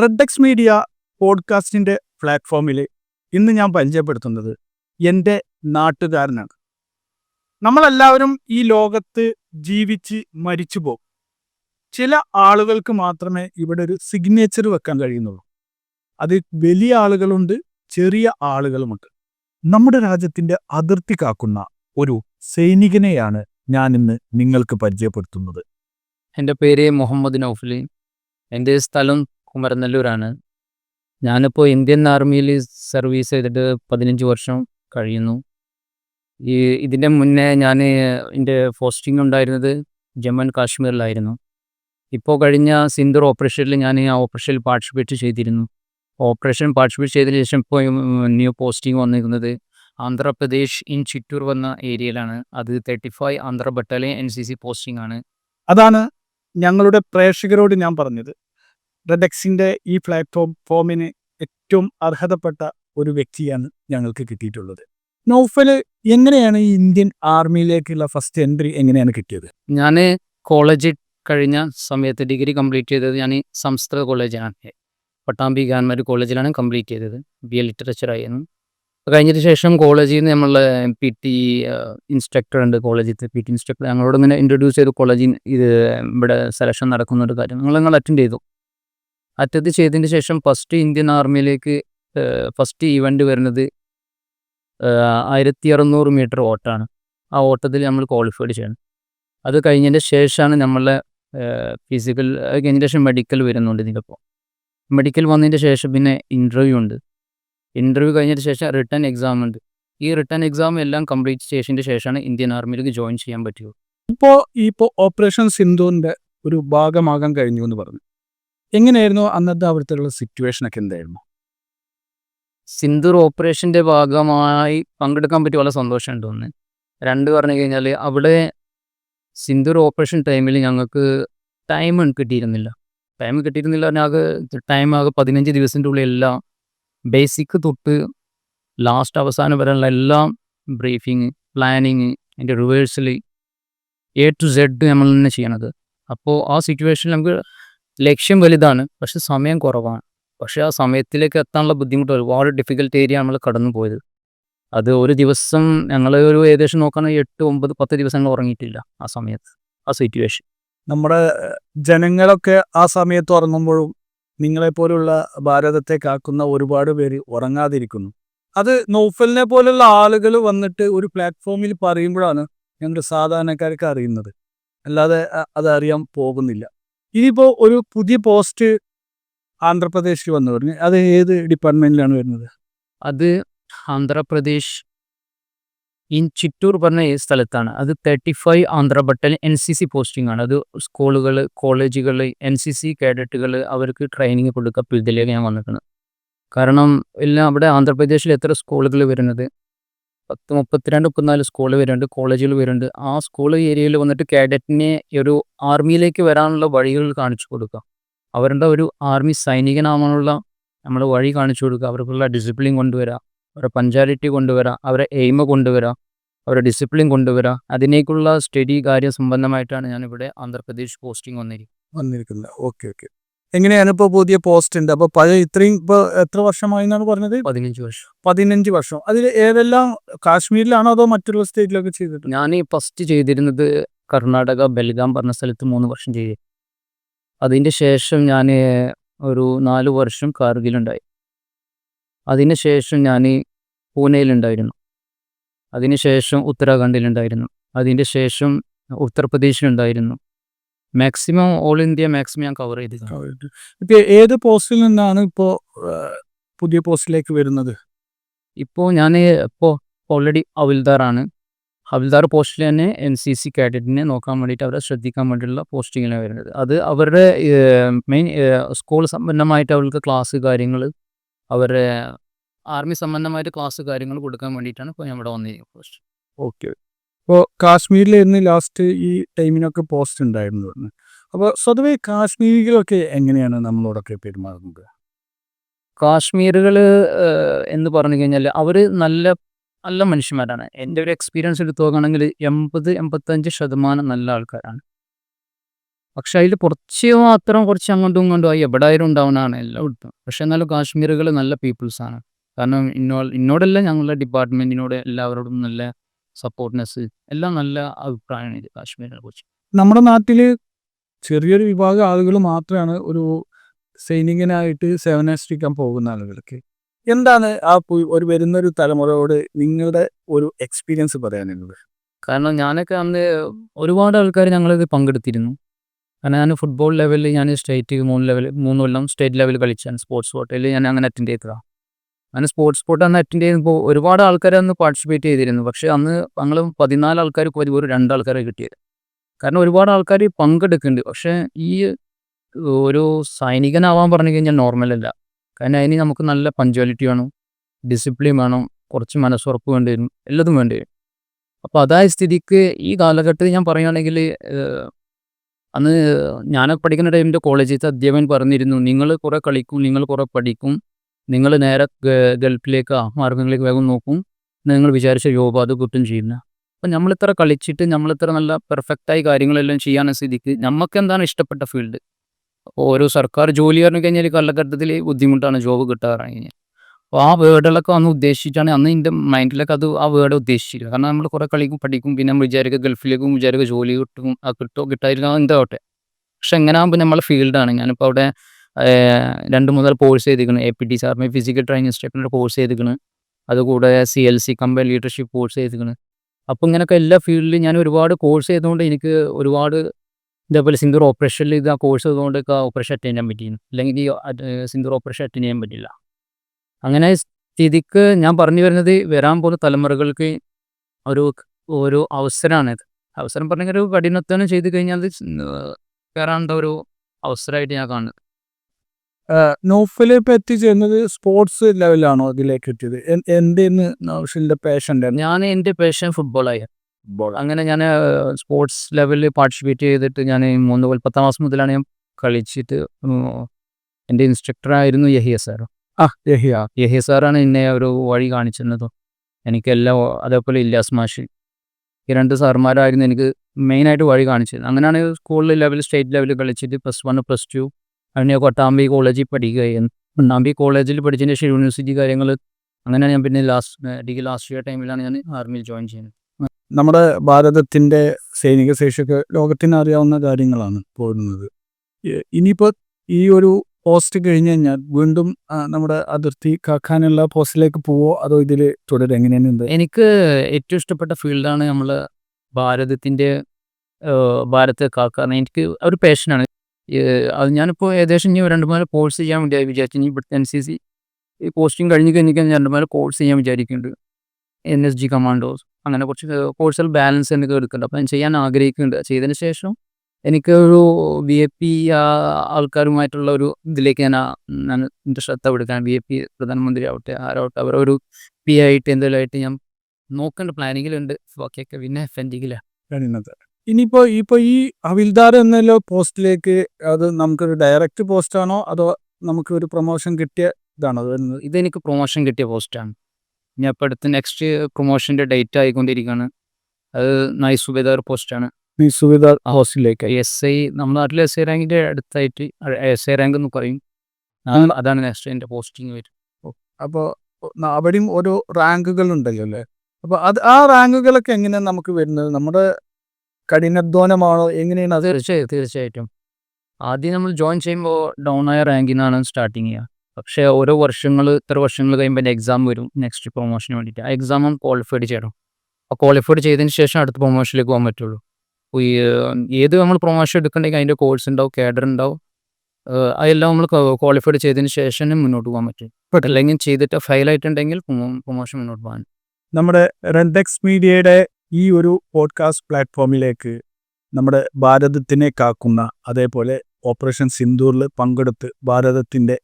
റെഡെക്സ് media പോഡ്കാസ്റ്റിന്റെ പ്ലാറ്റ്ഫോമിൽ ഇന്ന് ഞാൻ പരിചയപ്പെടുത്തുന്നത് എന്റെ നാട്ടുകാരനാണ്. നമ്മളെല്ലാവരും ഈ ലോകത്ത് ജീവിച്ച് മരിച്ചു പോകും. ചില ആളുകൾക്ക് മാത്രമേ ഇവിടെ ഒരു സിഗ്നേച്ചർ വെക്കാൻ കഴിയുന്നുള്ളൂ. അത് വലിയ ആളുകളുണ്ട് ചെറിയ ആളുകളുമുണ്ട്. നമ്മുടെ രാജ്യത്തിന്റെ അതിർത്തി കാക്കുന്ന ഒരു സൈനികനെയാണ് ഞാൻ ഇന്ന് നിങ്ങൾക്ക് പരിചയപ്പെടുത്തുന്നത്. എന്റെ പേര് മുഹമ്മദ് നൗഫലി. എന്റെ സ്ഥലം കുമരനെല്ലൂരാണ്. ഞാനിപ്പോൾ ഇന്ത്യൻ ആർമിയിൽ സർവീസ് ചെയ്തിട്ട് പതിനഞ്ച് വർഷം കഴിയുന്നു. ഈ ഇതിന്റെ മുന്നേ ഞാൻ എന്റെ പോസ്റ്റിംഗ് ഉണ്ടായിരുന്നത് ജമ്മു ആൻഡ് കാശ്മീരിലായിരുന്നു. ഇപ്പോൾ കഴിഞ്ഞ സിന്ധു ഓപ്പറേഷനിൽ ഞാൻ ആ ഓപ്പറേഷനിൽ പാർട്ടിസിപ്പേറ്റ് ചെയ്തിരുന്നു. ഓപ്പറേഷൻ പാർട്ടിസിപ്പേറ്റ് ചെയ്തതിന് ശേഷം ഇപ്പോൾ ന്യൂ പോസ്റ്റിംഗ് വന്നിരിക്കുന്നത് ആന്ധ്രാപ്രദേശ് ഇൻ ചിറ്റൂർ വന്ന ഏരിയയിലാണ്. അത് thirty five Andhra battalion N C C posting ആണ്. അതാണ് ഞങ്ങളുടെ പ്രേക്ഷകരോട് ഞാൻ പറഞ്ഞത്. റെഡെക്സിന്റെ ഈ പ്ലാറ്റ്ഫോം ഫോമിന് ഏറ്റവും അർഹതപ്പെട്ട ഒരു വ്യക്തിയാണ് ഞങ്ങൾക്ക് കിട്ടിയിട്ടുള്ളത്. നൗഫൽ എങ്ങനെയാണ് ഈ ഇന്ത്യൻ ആർമിയിലേക്കുള്ള ഫസ്റ്റ് എൻട്രി എങ്ങനെയാണ് കിട്ടിയത്? ഞാൻ കോളേജ് കഴിഞ്ഞ സമയത്ത് ഡിഗ്രി കംപ്ലീറ്റ് ചെയ്തത് ഞാൻ സംസ്കൃത കോളേജിലാണ്. പട്ടാമ്പി ഗവൺമെന്റ് കോളേജിലാണ് കംപ്ലീറ്റ് ചെയ്തത്. ബി എ ലിറ്ററേച്ചർ ആയിരുന്നു. കഴിഞ്ഞതിന് ശേഷം കോളേജിൽ നിന്ന് നമ്മൾ പി ടി ഇൻസ്ട്രക്ടർ ഉണ്ട് കോളേജിൽ പി ടി ഇൻസ്ട്രക്ടർ ഞങ്ങളോട് ഇങ്ങനെ ഇൻട്രൊഡ്യൂസ് ചെയ്തു കോളേജിൽ ഇത് ഇവിടെ സെലക്ഷൻ നടക്കുന്ന ഒരു കാര്യം. ഞങ്ങൾ ഞങ്ങൾ അറ്റൻഡ് ചെയ്തു. അറ്റൻഡ് ചെയ്തതിന് ശേഷം ഫസ്റ്റ് ഇന്ത്യൻ ആർമിയിലേക്ക് ഫസ്റ്റ് ഇവന്റ് വരുന്നത് ആയിരത്തി അറുന്നൂറ് മീറ്റർ ഓട്ടാണ് ആ ഓട്ടത്തിൽ നമ്മൾ ക്വാളിഫൈഡ് ചെയ്യണം. അത് കഴിഞ്ഞതിന്റെ ശേഷമാണ് നമ്മളെ ഫിസിക്കൽ കഴിഞ്ഞ ശേഷം മെഡിക്കൽ വരുന്നുണ്ട് ഇതിലിപ്പോൾ മെഡിക്കൽ വന്നതിന്റെ ശേഷം പിന്നെ ഇന്റർവ്യൂ ഉണ്ട്. ഇന്റർവ്യൂ കഴിഞ്ഞതിന് ശേഷം റിട്ടേൺ എക്സാം ഉണ്ട്. ഈ റിട്ടേൺ എക്സാം എല്ലാം കംപ്ലീറ്റ് ചെയ്തതിന്റെ ശേഷമാണ് ഇന്ത്യൻ ആർമിയിലേക്ക് ജോയിൻ ചെയ്യാൻ പറ്റുള്ളൂ ഇപ്പോൾ ഇപ്പോൾ ഓപ്പറേഷൻ സിന്ധുവിന്റെ ഒരു ഭാഗമാകാൻ കഴിഞ്ഞു എന്ന് പറഞ്ഞു. എങ്ങനെയായിരുന്നു അന്നത്തെ അവിടുത്തെ സിറ്റുവേഷനൊക്കെ എന്തായിരുന്നു? സിന്ദൂർ ഓപ്പറേഷന്റെ ഭാഗമായി പങ്കെടുക്കാൻ പറ്റിയ വളരെ സന്തോഷമുണ്ട് ഒന്ന്. രണ്ട് പറഞ്ഞു കഴിഞ്ഞാൽ അവിടെ സിന്ദൂർ ഓപ്പറേഷൻ ടൈമിൽ ഞങ്ങൾക്ക് ടൈം കിട്ടിയിരുന്നില്ല. ടൈം കിട്ടിയിരുന്നില്ല പറഞ്ഞാൽ ആകെ ടൈം ആകെ പതിനഞ്ച് ദിവസത്തിന്റെ ഉള്ളിൽ എല്ലാം ബേസിക് തൊട്ട് ലാസ്റ്റ് അവസാനം വരെയുള്ള എല്ലാം ബ്രീഫിങ് പ്ലാനിങ് അതിന്റെ റിവേഴ്സൽ എ ടു സെഡ് നമ്മൾ തന്നെ ചെയ്യണത്. അപ്പോൾ ആ സിറ്റുവേഷനിൽ നമുക്ക് ലക്ഷ്യം വലുതാണ് പക്ഷെ സമയം കുറവാണ്. പക്ഷേ ആ സമയത്തിലേക്ക് എത്താനുള്ള ബുദ്ധിമുട്ട് ഒരുപാട് ഡിഫിക്കൽട്ട് ഏരിയ നമ്മൾ കടന്നു പോയത്. അത് ഒരു ദിവസം ഞങ്ങൾ ഒരു ഏകദേശം നോക്കുകയാണെങ്കിൽ എട്ട് ഒമ്പത് പത്ത് ദിവസങ്ങൾ ഉറങ്ങിയിട്ടില്ല ആ സമയത്ത് ആ സിറ്റുവേഷൻ നമ്മുടെ ജനങ്ങളൊക്കെ ആ സമയത്ത് ഉറങ്ങുമ്പോഴും നിങ്ങളെപ്പോലുള്ള ഭാരതത്തെ കാക്കുന്ന ഒരുപാട് പേര് ഉറങ്ങാതിരിക്കുന്നു. അത് നൗഫലിനെ പോലുള്ള ആളുകൾ വന്നിട്ട് ഒരു പ്ലാറ്റ്ഫോമിൽ പറയുമ്പോഴാണ് ഞങ്ങൾ സാധാരണക്കാർക്ക് അറിയുന്നത്. അല്ലാതെ അത് അറിയാൻ പോകുന്നില്ല. ഇനിയിപ്പോൾ ഒരു പുതിയ പോസ്റ്റ് ആന്ധ്രാപ്രദേശിൽ വന്നു പറഞ്ഞു അത് ഏത് ഡിപ്പാർട്ട്മെന്റിലാണ് വരുന്നത്? അത് ആന്ധ്രാപ്രദേശ് ഇൻ ചിറ്റൂർ പറഞ്ഞ സ്ഥലത്താണ്? അത് thirty five Andhra battalion N C C posting ആണ് അത് സ്കൂളുകൾ കോളേജുകൾ എൻ സി സി കേഡറ്റുകൾ അവർക്ക് ട്രെയിനിങ് കൊടുക്കുക ഇതിലേക്ക് ഞാൻ വന്നിട്ടുണ്ട് കാരണം എല്ലാം അവിടെ ആന്ധ്രാപ്രദേശിൽ എത്ര സ്കൂളുകൾ വരുന്നത്? പത്ത് മുപ്പത്തിരണ്ട് മുപ്പത്തിനാല് സ്കൂൾ വരുന്നുണ്ട് കോളേജുകൾ വരുന്നുണ്ട്. ആ സ്കൂൾ ഏരിയയിൽ വന്നിട്ട് കാഡറ്റിനെ ഒരു ആർമിയിലേക്ക് വരാനുള്ള വഴികൾ കാണിച്ചു കൊടുക്കുക. അവരുടെ ഒരു ആർമി സൈനികനാവാനുള്ള നമ്മൾ വഴി കാണിച്ചു കൊടുക്കുക. അവർക്കുള്ള ഡിസിപ്ലിൻ കൊണ്ടുവരിക അവരുടെ പഞ്ചാലിറ്റി കൊണ്ടുവരിക അവരെ എയിമ കൊണ്ടുവരിക അവരുടെ ഡിസിപ്ലിൻ കൊണ്ടുവരിക അതിനേക്കുള്ള സ്റ്റഡി കാര്യ സംബന്ധമായിട്ടാണ് ഞാനിവിടെ ആന്ധ്രാപ്രദേശ് പോസ്റ്റിംഗ് വന്നിരിക്കുന്നത്. വന്നിരിക്കുന്നത്. Okay okay. എങ്ങനെയാണ് ഇപ്പോൾ പുതിയ പോസ്റ്റ് ഉണ്ട്? അപ്പോൾ പഴയ ഇത്രയും ഇപ്പോൾ എത്ര വർഷമായി എന്നാണ് പറഞ്ഞത്? പതിനഞ്ച് വർഷം. പതിനഞ്ച് വർഷം. അതിൽ ഏതെല്ലാം കാശ്മീരിലാണോ അതോ മറ്റുള്ള സ്റ്റേറ്റിലൊക്കെ ചെയ്തിട്ടുണ്ട് ഞാൻ ഈ ഫസ്റ്റ് ചെയ്തിരുന്നത് കർണാടക ബെൽഗാം പറഞ്ഞ സ്ഥലത്ത് മൂന്ന് വർഷം ചെയ്തു. അതിന്റെ ശേഷം ഞാൻ ഒരു നാല് വർഷം കാർഗിലുണ്ടായി. അതിന് ശേഷം ഞാൻ പൂനെയിലുണ്ടായിരുന്നു. അതിന് ശേഷം ഉത്തരാഖണ്ഡിലുണ്ടായിരുന്നു. അതിന്റെ ശേഷം ഉത്തർപ്രദേശിലുണ്ടായിരുന്നു. മാക്സിമം ഓൾ ഇന്ത്യ മാക്സിമം ഞാൻ കവർ ചെയ്ത് ഇപ്പൊ ഏത് പോസ്റ്റിൽ നിന്നാണ് ഇപ്പോൾ പുതിയ പോസ്റ്റിലേക്ക് വരുന്നത്? ഇപ്പോൾ ഞാൻ ഇപ്പോൾ ഓൾറെഡി ഹവിൽദാറാണ് ഹവിൽദാർ പോസ്റ്റിൽ തന്നെ എൻ സി സി കാഡറ്റിനെ നോക്കാൻ വേണ്ടിയിട്ട് അവരെ ശ്രദ്ധിക്കാൻ വേണ്ടിയിട്ടുള്ള പോസ്റ്റിങ്ങിലാണ് വരുന്നത്. അത് അവരുടെ മെയിൻ സ്കൂൾ സംബന്ധമായിട്ട് അവർക്ക് ക്ലാസ് കാര്യങ്ങൾ അവരുടെ ആർമി സംബന്ധമായിട്ട് ക്ലാസ് കാര്യങ്ങൾ കൊടുക്കാൻ വേണ്ടിയിട്ടാണ് ഇപ്പോൾ ഞാൻ ഇവിടെ വന്നിരിക്കുന്നത്. പോസ്റ്റ് ഓക്കെ ഇപ്പോൾ കാശ്മീരിലായിരുന്നു ലാസ്റ്റ് ഈ ടൈമിനൊക്കെ പോസ്റ്റ് ഉണ്ടായിരുന്നു പറഞ്ഞു അപ്പോൾ സ്വതവേ കാശ്മീരികളൊക്കെ എങ്ങനെയാണ് നമ്മളോടൊക്കെ പെരുമാറുന്നത്? കാശ്മീരുകൾ എന്ന് പറഞ്ഞു കഴിഞ്ഞാൽ അവർ നല്ല നല്ല മനുഷ്യന്മാരാണ്. എന്റെ ഒരു എക്സ്പീരിയൻസ് എടുത്ത് നോക്കുകയാണെങ്കിൽ എൺപത് എൺപത്തഞ്ച് ശതമാനം നല്ല ആൾക്കാരാണ്. പക്ഷെ അതിൽ കുറച്ച് മാത്രം കുറച്ച് അങ്ങോട്ടും ഇങ്ങോട്ടും ആയി എവിടെയായാലും ഉണ്ടാവുന്നതാണ് എല്ലായിടത്തും. പക്ഷെ എന്നാലും കാശ്മീരുകൾ നല്ല പീപ്പിൾസാണ് കാരണം ഇന്നോ ഇന്നോടല്ല ഞങ്ങളുടെ ഡിപ്പാർട്ട്മെന്റിനോട് എല്ലാവരോടും നല്ല സപ്പോർട്ട്നെസ് എല്ലാം നല്ല അഭിപ്രായമാണ് ഇത് കാശ്മീരിനെ കുറിച്ച്. നമ്മുടെ നാട്ടിൽ ചെറിയൊരു വിഭാഗം ആളുകൾ മാത്രമാണ് ഒരു സൈനികനായിട്ട് സേവനമനുഷ്ഠിക്കാൻ പോകുന്ന ആളുകൾക്ക്. എന്താണ് ആ ഒരു വരുന്നൊരു തലമുറയോട് നിങ്ങളുടെ ഒരു എക്സ്പീരിയൻസ് പറയാനുള്ളത്? കാരണം ഞാനൊക്കെ അന്ന് ഒരുപാട് ആൾക്കാർ ഞങ്ങളിത് പങ്കെടുത്തിരുന്നു. കാരണം ഞാൻ ഫുട്ബോൾ ലെവലിൽ ഞാൻ സ്റ്റേറ്റ് മൂന്ന് ലെവൽ മൂന്ന് കൊല്ലം സ്റ്റേറ്റ് ലെവൽ കളിച്ചാണ് സ്പോർട്സ് കോട്ടയിൽ ഞാൻ അങ്ങനെ അറ്റൻഡ് ചെയ്തതാണ് അങ്ങനെ സ്പോർട്സ് സ്പോർട്ട് അന്ന് അറ്റൻഡ് ചെയ്യുമ്പോൾ ഒരുപാട് ആൾക്കാർ അന്ന് പാർട്ടിസിപ്പേറ്റ് ചെയ്തിരുന്നു. പക്ഷേ അന്ന് ഞങ്ങൾ പതിനാല് ആൾക്കാർ പോയി ഒരു രണ്ട് ആൾക്കാരെ കിട്ടിയത്. കാരണം ഒരുപാട് ആൾക്കാർ പങ്കെടുക്കുന്നുണ്ട്. പക്ഷേ ഈ ഒരു സൈനികനാവാൻ പറഞ്ഞു കഴിഞ്ഞാൽ നോർമൽ അല്ല. കാരണം അതിന് നമുക്ക് നല്ല പഞ്ച്വാലിറ്റി വേണം ഡിസിപ്ലിൻ വേണം കുറച്ച് മനസ്സുറപ്പ് വേണ്ടി വരും എല്ലാതും വേണ്ടി വരും. അപ്പോൾ അതായ സ്ഥിതിക്ക് ഈ കാലഘട്ടത്തിൽ ഞാൻ പറയുകയാണെങ്കിൽ അന്ന് ഞാനൊക്കെ പഠിക്കുന്ന ടൈമിന്റെ കോളേജിലത്തെ അധ്യാപകൻ പറഞ്ഞിരുന്നു നിങ്ങൾ കുറേ കളിക്കും നിങ്ങൾ കുറേ പഠിക്കും നിങ്ങൾ നേരെ ഗൾഫിലേക്ക് ആ മാർഗങ്ങളിലേക്ക് വേഗം നോക്കും. നിങ്ങൾ വിചാരിച്ച ജോബ് അത് കിട്ടും ചെയ്യുന്ന അപ്പം നമ്മളിത്ര കളിച്ചിട്ട് നമ്മളിത്ര നല്ല പെർഫെക്റ്റായി കാര്യങ്ങളെല്ലാം ചെയ്യാൻ സ്ഥിതിക്ക് നമുക്ക് എന്താണ് ഇഷ്ടപ്പെട്ട ഫീൽഡ്? ഓരോ സർക്കാർ ജോലി പറഞ്ഞു കഴിഞ്ഞാൽ കാലഘട്ടത്തിൽ ബുദ്ധിമുട്ടാണ് ജോബ് കിട്ടാറായി കഴിഞ്ഞാൽ. അപ്പോൾ ആ വേർഡുകളൊക്കെ അന്ന് ഉദ്ദേശിച്ചാണ് അന്ന് എന്റെ മൈൻഡിലൊക്കെ അത് ആ വേർഡ് ഉദ്ദേശിച്ചില്ല. കാരണം നമ്മൾ കുറേ കളിക്കും പഠിക്കും പിന്നെ നമ്മൾ വിചാരിക്കുക ഗൾഫിലേക്കും വിചാരിക്കുക ജോലി കിട്ടും ആ കിട്ടോ കിട്ടാതിരിക്കാം എന്താവട്ടെ. പക്ഷെ എങ്ങനെ ആകുമ്പോൾ നമ്മളെ ഫീൽഡാണ്. ഞാനിപ്പോൾ അവിടെ രണ്ട് മുതൽ കോഴ്സ് ചെയ്തിരിക്കണം. എ പി ടി സാറിന് ഫിസിക്കൽ ട്രെയിനിങ് ഇൻസ്ട്രക്ടറിന്റെ കോഴ്സ് ചെയ്തിരിക്കണം. അതുകൂടെ C L C company leadership course ചെയ്തിരിക്കണം. അപ്പോൾ ഇങ്ങനെയൊക്കെ എല്ലാ ഫീൽഡിലും ഞാൻ ഒരുപാട് കോഴ്സ് ചെയ്തുകൊണ്ട് എനിക്ക് ഒരുപാട് ഇതേപോലെ സിംഗർ ഓപ്പറേഷനിൽ ഇത് ആ കോഴ്സ് ചെയ്തുകൊണ്ടൊക്കെ ഓപ്പറേഷൻ അറ്റൻഡ് ചെയ്യാൻ പറ്റിയിരുന്നു. അല്ലെങ്കിൽ ഈ സിംഗർ ഓപ്പറേഷൻ അറ്റൻഡ് ചെയ്യാൻ പറ്റില്ല. അങ്ങനെ സ്ഥിതിക്ക് ഞാൻ പറഞ്ഞു വരുന്നത് വരാൻ പോകുന്ന തലമുറകൾക്ക് ഒരു ഒരു അവസരമാണിത് അവസരം പറഞ്ഞാൽ ഒരു കഠിനത്വനം ചെയ്ത് കഴിഞ്ഞാൽ കയറാനുള്ള ഒരു അവസരമായിട്ട് ഞാൻ കാണുന്നത്. നോഫിൽ ഇപ്പൊ എത്തിച്ചേരുന്നത് സ്പോർട്സ് ലെവലാണോ അതിലേക്ക് എത്തിയത്? എന്റെ എന്തെന്ന് പേഷൻ ഞാൻ എന്റെ പേഷൻ ഫുട്ബോൾ ഫുട്ബോളായി അങ്ങനെ ഞാൻ സ്പോർട്സ് ലെവലിൽ പാർട്ടിസിപ്പേറ്റ് ചെയ്തിട്ട് ഞാൻ മൂന്ന് കൊല്ലം പത്താം മാസം മുതലാണ് ഞാൻ കളിച്ചിട്ട് എന്റെ ഇൻസ്ട്രക്ടർ ആയിരുന്നു യഹിയ സാർ ആ യഹിയ. യഹിയ സാറാണ് എന്നെ ഒരു വഴി കാണിച്ചിരുന്നത്. എനിക്കെല്ലാം അതേപോലെ ഇല്ലാസ് മാഷി. ഈ രണ്ട് സാർമാരായിരുന്നു എനിക്ക് മെയിനായിട്ട് വഴി കാണിച്ചത്. അങ്ങനെയാണ് സ്കൂളിൽ ലെവൽ സ്റ്റേറ്റ് ലെവലിൽ കളിച്ചിട്ട് പ്ലസ് വൺ പ്ലസ് ടു അങ്ങനെ കൊട്ടാമ്പി കോളേജിൽ പഠിക്കുകയും കൊട്ടാമ്പി കോളേജിൽ പഠിച്ചതിന് ശേഷം യൂണിവേഴ്സിറ്റി കാര്യങ്ങൾ അങ്ങനെയാണ് ഞാൻ പിന്നെ ലാസ്റ്റ് ഡിഗ്രി ലാസ്റ്റ് ഇയർ ടൈമിലാണ് ഞാൻ ആർമിയിൽ ജോയിൻ ചെയ്യുന്നത്. നമ്മുടെ ഭാരതത്തിന്റെ സൈനിക ശേഷിയൊക്കെ ലോകത്തിന് അറിയാവുന്ന കാര്യങ്ങളാണ് പോരുന്നത്. ഇനിയിപ്പോൾ ഇനിയിപ്പോ ഈ ഒരു പോസ്റ്റ് കഴിഞ്ഞ് കഴിഞ്ഞാൽ വീണ്ടും നമ്മുടെ അതിർത്തി കാക്കാനുള്ള പോസ്റ്റിലേക്ക് പോവോ? അതോ ഇതിൽ തുടരും എങ്ങനെയാണ് എനിക്ക് ഏറ്റവും ഇഷ്ടപ്പെട്ട ഫീൽഡാണ് നമ്മൾ ഭാരതത്തിന്റെ ഭാരത്തെ കാക്കാൻ എനിക്ക് ഒരു പാഷനാണ് അത് ഞാനിപ്പോൾ ഏകദേശം ഇനി രണ്ട് മൂന്ന് കോഴ്സ് ചെയ്യാൻ വേണ്ടി വിചാരിച്ചു. ഇനി ഇവിടുത്തെ എൻ സി സി ഈ പോസ്റ്റിംഗ് കഴിഞ്ഞ് ഞാൻ രണ്ട് മൂന്ന് കോഴ്സ് ചെയ്യാൻ വിചാരിക്കുന്നുണ്ട്. എൻ എസ് ജി കമാൻഡോസ് അങ്ങനെ കുറച്ച് കോഴ്സുകൾ ബാലൻസ് എനിക്ക് എടുക്കുന്നുണ്ട്. അപ്പോൾ ഞാൻ ചെയ്യാൻ ആഗ്രഹിക്കുന്നുണ്ട്. ചെയ്തതിന് ശേഷം എനിക്ക് ഒരു ബി എ പി ആൾക്കാരുമായിട്ടുള്ള ഒരു ഇതിലേക്ക് ഞാൻ ഞാൻ എന്റെ ശ്രദ്ധ കൊടുക്കാൻ ബി എ പി പ്രധാനമന്ത്രി ആവട്ടെ ആരാവട്ടെ അവരൊരു പി ആയിട്ട് എന്തെങ്കിലും ആയിട്ട് ഞാൻ നോക്കേണ്ട പ്ലാനിങ്ങിലുണ്ട് ബാക്കിയൊക്കെ പിന്നെ ഫെൻഡിങ്ങിലാണ് ഇനിയിപ്പോ ഇപ്പൊ ഈ ഹവിൽദാർ എന്നല്ലോ പോസ്റ്റിലേക്ക് അത് നമുക്കൊരു ഡയറക്റ്റ് പോസ്റ്റ് ആണോ അതോ നമുക്ക് ഒരു പ്രൊമോഷൻ കിട്ടിയ ഇതാണോ? വരുന്നത്? ഇതെനിക്ക് പ്രൊമോഷൻ കിട്ടിയ പോസ്റ്റാണ്. ഞാൻ ഇപ്പോൾ അടുത്ത് നെക്സ്റ്റ് പ്രൊമോഷന്റെ ഡേറ്റ് ആയിക്കൊണ്ടിരിക്കുകയാണ്. അത് നൈസ് സുബേദാർ പോസ്റ്റാണ്. ഹൗസിലേക്ക് ഹോസ്റ്റലിലേക്ക് എസ് ഐ നമ്മുടെ നാട്ടിൽ എസ് ഐ റാങ്കിന്റെ അടുത്തായിട്ട് എസ് ഐ റാങ്ക് എന്ന് പറയും. അതാണ് നെക്സ്റ്റ് എന്റെ പോസ്റ്റിംഗ് വരും. അപ്പോൾ അവിടെയും ഓരോ റാങ്കുകൾ ഉണ്ടല്ലോ അല്ലേ? അപ്പോൾ അത് ആ റാങ്കുകളൊക്കെ എങ്ങനെയാണ് നമുക്ക് വരുന്നത്? നമ്മുടെ കഠിനാധ്വാനമാണോ? എങ്ങനെയാണ് അത്? തീർച്ചയായും തീർച്ചയായിട്ടും. ആദ്യം നമ്മൾ ജോയിൻ ചെയ്യുമ്പോൾ ഡൗൺ ആയ റാങ്കിൽ നിന്നാണ് സ്റ്റാർട്ടിങ് ചെയ്യുക. പക്ഷേ ഓരോ വർഷങ്ങൾ ഇത്ര വർഷങ്ങൾ കഴിയുമ്പോൾ എന്റെ എക്സാം വരും നെക്സ്റ്റ് പ്രൊമോഷന് വേണ്ടിയിട്ട്. ആ എക്സാം ക്വാളിഫൈഡ് ചെയ്യണം ആ ക്വാളിഫൈഡ് ചെയ്തതിന് ശേഷം അടുത്ത പ്രൊമോഷനിലേക്ക് പോകാൻ പറ്റുള്ളൂ. അപ്പോൾ ഏത് നമ്മൾ പ്രൊമോഷൻ എടുക്കണ്ടെങ്കിൽ അതിന്റെ കോഴ്സ് ഉണ്ടാവും കേഡർ ഉണ്ടാവും. അതെല്ലാം നമ്മൾ ക്വാളിഫൈഡ് ചെയ്തതിന് ശേഷം മുന്നോട്ട് പോകാൻ പറ്റും പറ്റും. അല്ലെങ്കിൽ ചെയ്തിട്ട് ഫെയിൽ ആയിട്ടുണ്ടെങ്കിൽ പ്രൊമോഷൻ മുന്നോട്ട് പോകാൻ. നമ്മുടെ റെൻഡെക്സ് മീഡിയയുടെ ഈ ഒരു പോഡ്കാസ്റ്റ് പ്ലാറ്റ്ഫോമിലേക്ക് നമ്മുടെ ഭാരതത്തിനെ കാക്കുന്ന അതേപോലെ ഓപ്പറേഷൻ സിന്ദൂറിൽ പങ്കെടുത്ത് ഭാരതത്തിന്റെ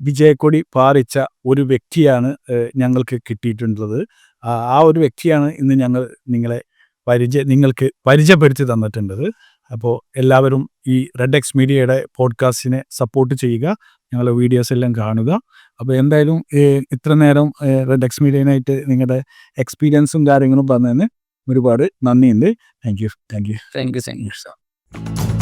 വിജയക്കൊടി പാറിച്ച ഒരു വ്യക്തിയാണ് ഞങ്ങൾക്ക് കിട്ടിയിട്ടുള്ളത്. ആ ഒരു വ്യക്തിയാണ് ഇന്ന് ഞങ്ങൾ നിങ്ങളെ പരിചയ നിങ്ങൾക്ക് പരിചയപ്പെടുത്തി തന്നിട്ടുള്ളത്. അപ്പോൾ എല്ലാവരും ഈ റെഡ് എക്സ് മീഡിയയുടെ പോഡ്കാസ്റ്റിനെ സപ്പോർട്ട് ചെയ്യുക. ഞങ്ങളുടെ വീഡിയോസ് എല്ലാം കാണുക. അപ്പോൾ എന്തായാലും ഇത്ര നേരം റെഡ് എക്സ് മീഡിയനായിട്ട് നിങ്ങളുടെ എക്സ്പീരിയൻസും കാര്യങ്ങളും പറഞ്ഞതിന് ഒരുപാട് നന്ദിയുണ്ട്. Thank you thank you thank you thank you